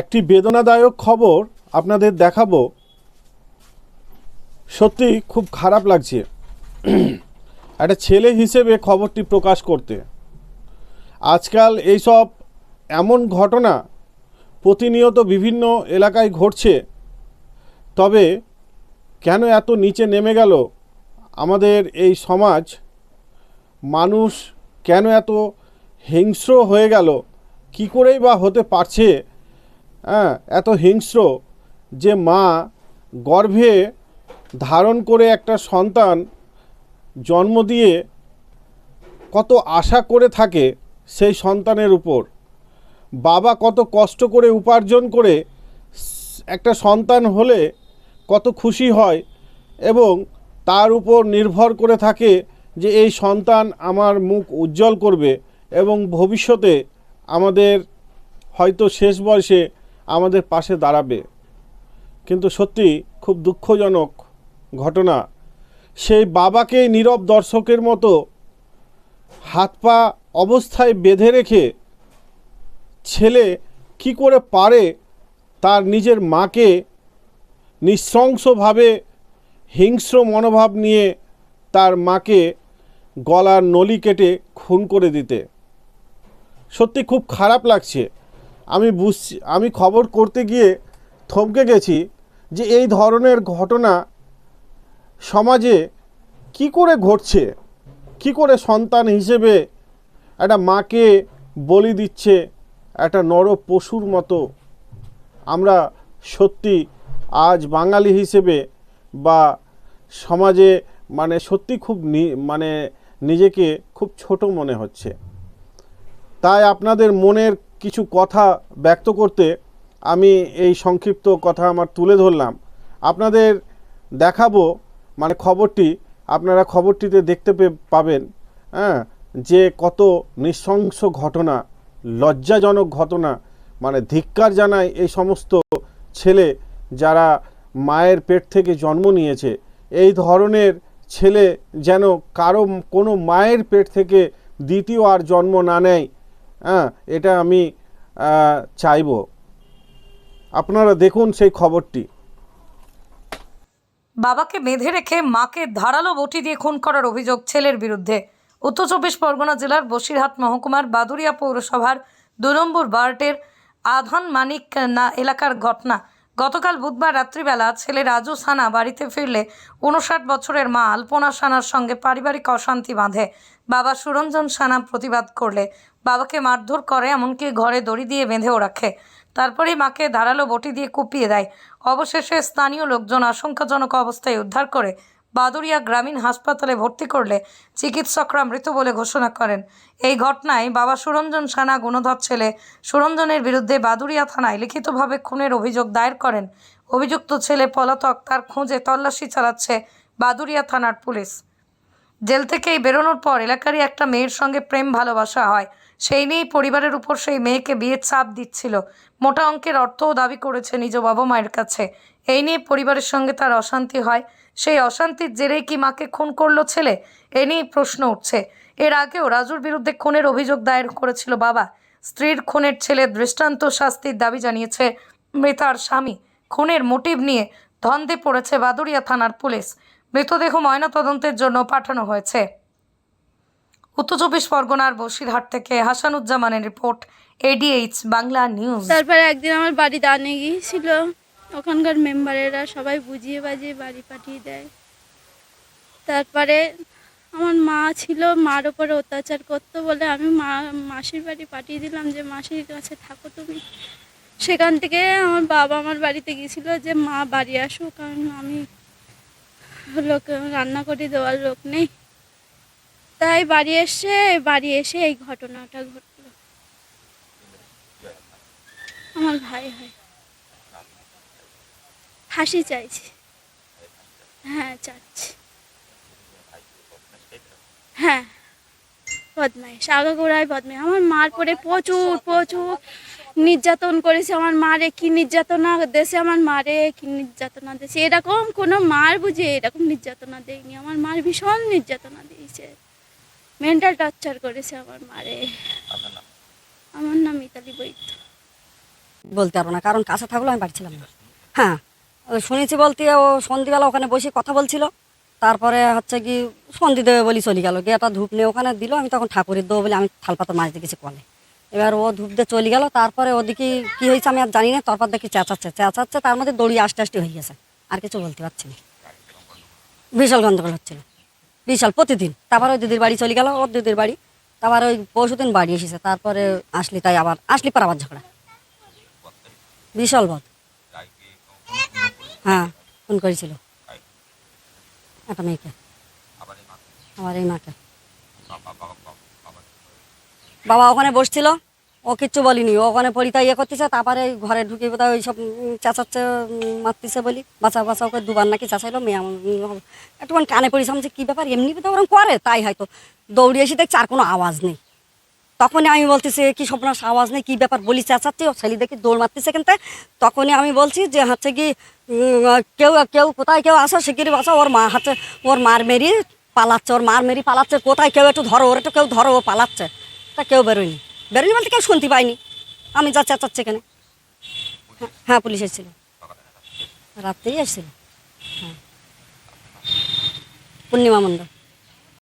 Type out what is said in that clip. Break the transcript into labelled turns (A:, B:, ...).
A: একটি বেদনাদায়ক খবর আপনাদের দেখাবো। সত্যি খুব খারাপ লাগছে। একটা ছেলে হিসেবে খবরটি প্রকাশ করতে। আজকাল এইসব এমন ঘটনা প্রতিনিয়ত বিভিন্ন এলাকায় ঘটছে। তবে কেন এত নিচে নেমে গেল? আমাদের এই সমাজ মানুষ কেন এত হিংস্র হয়ে গেল? কি করেই বা হতে পারছে? হ্যাঁ এত হিংস্র যে মা গর্ভে ধারণ করে একটা সন্তান জন্ম দিয়ে কত আশা করে থাকে সেই সন্তানের উপর। বাবা কত কষ্ট করে উপার্জন করে একটা সন্তান হলে কত খুশি হয় এবং তার উপর নির্ভর করে থাকে যে এই সন্তান আমার মুখ উজ্জ্বল করবে এবং ভবিষ্যতে আমাদের হয়তো শেষ বয়সে আমাদের পাশে দাঁড়াবে। কিন্তু সত্যি খুব দুঃখজনক ঘটনা, সেই বাবাকে নীরব দর্শকের মতো হাত পা অবস্থায় বেঁধে রেখে ছেলে কি করে পারে তার নিজের মাকে নৃশংসভাবে হিংস্র মনোভাব নিয়ে তার মাকে গলার নলি কেটে খুন করে দিতে। সত্যি খুব খারাপ লাগছে। আমি বুঝছি, আমি খবর করতে গিয়ে থমকে গেছি যে এই ধরনের ঘটনা সমাজে কি করে ঘটছে, কি করে সন্তান হিসেবে একটা মাকে বলি দিচ্ছে, একটা নর পশুর মতো। আমরা সত্যি আজ বাঙালি হিসেবে বা সমাজে মানে সত্যি খুব মানে নিজেকে খুব ছোট মনে হচ্ছে। তাই আপনাদের মনের কিছু কথা ব্যক্ত করতে আমি এই সংক্ষিপ্ত কথা আমার তুলে ধরলাম। আপনাদের দেখাবো মানে খবরটি আপনারা খবরটিতে দেখতে পাবেন হ্যাঁ যে কত নৃশংস ঘটনা, লজ্জাজনক ঘটনা মানে ধিক্কার জানায় এই সমস্ত ছেলে যারা মায়ের পেট থেকে জন্ম নিয়েছে। এই ধরনের ছেলে যেন কারও, কোনো মায়ের পেট থেকে দ্বিতীয় আর জন্ম না নেয়। হ্যাঁ এটা আমি চাইব। আপনারা দেখুন সেই খবরটি।
B: বাবাকে বেঁধে রেখে মাকে ধারালো বটি দিয়ে খুন করার অভিযোগ ছেলের বিরুদ্ধে। উত্তর চব্বিশ পরগনা জেলার বসিরহাট মহকুমার বাদুরিয়া পৌরসভার দু নম্বর বার্টের আধান মানিক না এলাকার ঘটনা গতকাল বুধবার রাত্রিবেলা ছেলে রাজু সানা বাড়িতে ফিরলে উনষাট বছরের মা আলপনা সানার সঙ্গে পারিবারিক অশান্তি বাঁধে। বাবা সুরঞ্জন সানা প্রতিবাদ করলে বাবাকে মারধর করে, এমনকি ঘরে দড়ি দিয়ে বেঁধেও রাখে। তারপরে মাকে ধারালো বটি দিয়ে কুপিয়ে দেয়। অবশেষে স্থানীয় লোকজন আশঙ্কাজনক অবস্থায় উদ্ধার করে বাদুরিয়া গ্রামীণ হাসপাতালে ভর্তি করলে চিকিৎসকরা মৃত বলে ঘোষণা করেন। এই ঘটনায় বাবা সুরঞ্জন সানা, গুণধর ছেলে সুরঞ্জনের বিরুদ্ধে বাদুরিয়া থানায় লিখিতভাবে খুনের অভিযোগ দায়ের করেন। অভিযুক্ত ছেলে পলাতক, তার খোঁজে তল্লাশি চালাচ্ছে বাদুরিয়া থানার পুলিশ। জেল থেকেই বেরোনোর পর এলাকারই একটা মেয়ের সঙ্গে প্রেম ভালোবাসা হয়। সেই নিয়েই পরিবারের উপর সেই মেয়েকে বিয়ের চাপ দিচ্ছিল। মোটা অঙ্কের অর্থও দাবি করেছে নিজ বাবা মায়ের কাছে। এই নিয়ে পরিবারের সঙ্গে তার অশান্তি হয়। সেই অশান্তির জেরেই কি মাকে খুন করল ছেলে? এ নিয়ে প্রশ্ন উঠছে। এর আগেও রাজুর বিরুদ্ধে খুনের অভিযোগ দায়ের করেছিল বাবা। স্ত্রীর খুনের ছেলে দৃষ্টান্ত শাস্তির দাবি জানিয়েছে মৃতার স্বামী। খুনের মোটিভ নিয়ে ধন্দে পড়েছে বাদুরিয়া থানার পুলিশ। মৃতদেহ ময়নাতদন্তের জন্য পাঠানো হয়েছে। উত্তর চব্বিশ পরগনার বসিরহাট থেকে হাসানুজ্জামানের রিপোর্ট, এডিএইচ বাংলা নিউজ।
C: তারপরে একদিন আমার বাড়ি দানে গিয়েছিল ওখানকার মেম্বারেরা সবাই বুঝিয়ে বাজিয়ে বাড়ি পাঠিয়ে দেয়। তারপরে আমার মা ছিল, মার ওপরে অত্যাচার করতো বলে আমি মা, মাসির বাড়ি পাঠিয়ে দিলাম যে, মাসির কাছে থাকো তুমি। সেখান থেকে আমার বাবা আমার বাড়িতে গিয়েছিল যে, মা, বাড়ি আসো, কারণ আমি লোক রান্না করে দেওয়ার লোক নেই। তাই বাড়ি এসে বাড়ি এসে এই ঘটনাটা ঘটলো। আমার ভাই হয়। ফাঁসি চাইছি। হ্যাঁ চাচ্ছি। হ্যাঁ বদমাইশ আগাগোড়ায় বদমাইশ। আমার মার পরে প্রচুর প্রচুর নির্যাতন করেছে আমার মারে কি নির্যাতনা দেশে আমার মারে কি নির্যাতনা দিয়েছে এরকম কোনো মার বুঝে এরকম নির্যাতনা দেয়নি। আমার মার ভীষণ নির্যাতনা দিয়েছে। মেন্টাল টর্চার করেছে আমার মারে। আমার নাম মিতালি বৈদ্য।
D: বলতে পারব না কারণ কাছে থাকলেও আমি বাড়ি ছিলাম না। হ্যাঁ। শুনেছি বলতে ও সন্ধিবেলা ওখানে বসে কথা বলছিল। তারপরে হচ্ছে কি সন্ধি দেবে বলি চলে গেল। গিয়ে একটা ধূপ নিয়ে ওখানে দিল, আমি তখন ঠাকুরের দেবো বলে আমি থালপাতা মাছ দেখেছি কলে এবার ও ধূপ দিয়ে চলে গেল, তারপরে ওদিকে কি হয়েছে আমি আর জানি না, তারপর দেখি চেঁচাচ্ছে। চেঁচাচ্ছে, তার মধ্যে দড়ি আস্তে আস্তে হয়ে গেছে। আর কিছু বলতে পারছি না। বিশাল গন্ডগোল হচ্ছিল। বিশাল, প্রতিদিন। তারপর ওই দিদির বাড়ি চলে গেল, ওর দিদির বাড়ি। তারপর ওই পরশুদিন বাড়ি এসেছে। তারপরে আসলি তাই আবার, আসলি পর আবার ঝগড়া। বিশাল বদ। হ্যাঁ ফোন করেছিল। একটা মেয়েকে আমার এই মাকে বাবা ওখানে বসছিল ও কিচ্ছু বলিনি। ও ওখানে পরিতা ইয়ে করতেছে তারপরে ঘরে ঢুকে বোধহয় ওই সব চেঁচাচ্ছে মারতেছে বলি। বাঁচা বাঁচা ওকে দুবার নাকি চেঁচাইলো মেয়ে একটুখানি কানে পড়েছে আমি কী ব্যাপার এমনি ওরকম করে তাই হয়তো। দৌড়ে এসে দেখছি আর কোনো আওয়াজ নেই। তখনই আমি বলতেছি কি সপনার আওয়াজ নেই কী ব্যাপার বলি চেঁচাচ্ছি ও ছেলে দেখি দৌড় মারতেছে কিন্তু তখনই আমি বলছি যে হচ্ছে কি কেউ কেউ কোথায় কেউ আসো শিগগিরি বাসা ওর মা হচ্ছে ওর মার মেরি পালাচ্ছে ওর মার মেরি পালাচ্ছে। কোথায় কেউ একটু ধরো ওর একটু কেউ ধরো ও পালাচ্ছে। তা কেউ বেরোয়নি। বেরোয়নি বলতে কেউ শুনতে পাইনি আমি যা চেঁচাচ্ছি এখানে। হ্যাঁ, হ্যাঁ পুলিশ এসেছিল। রাত্রেই এসেছিল। হ্যাঁ। পূর্ণিমা মণ্ডল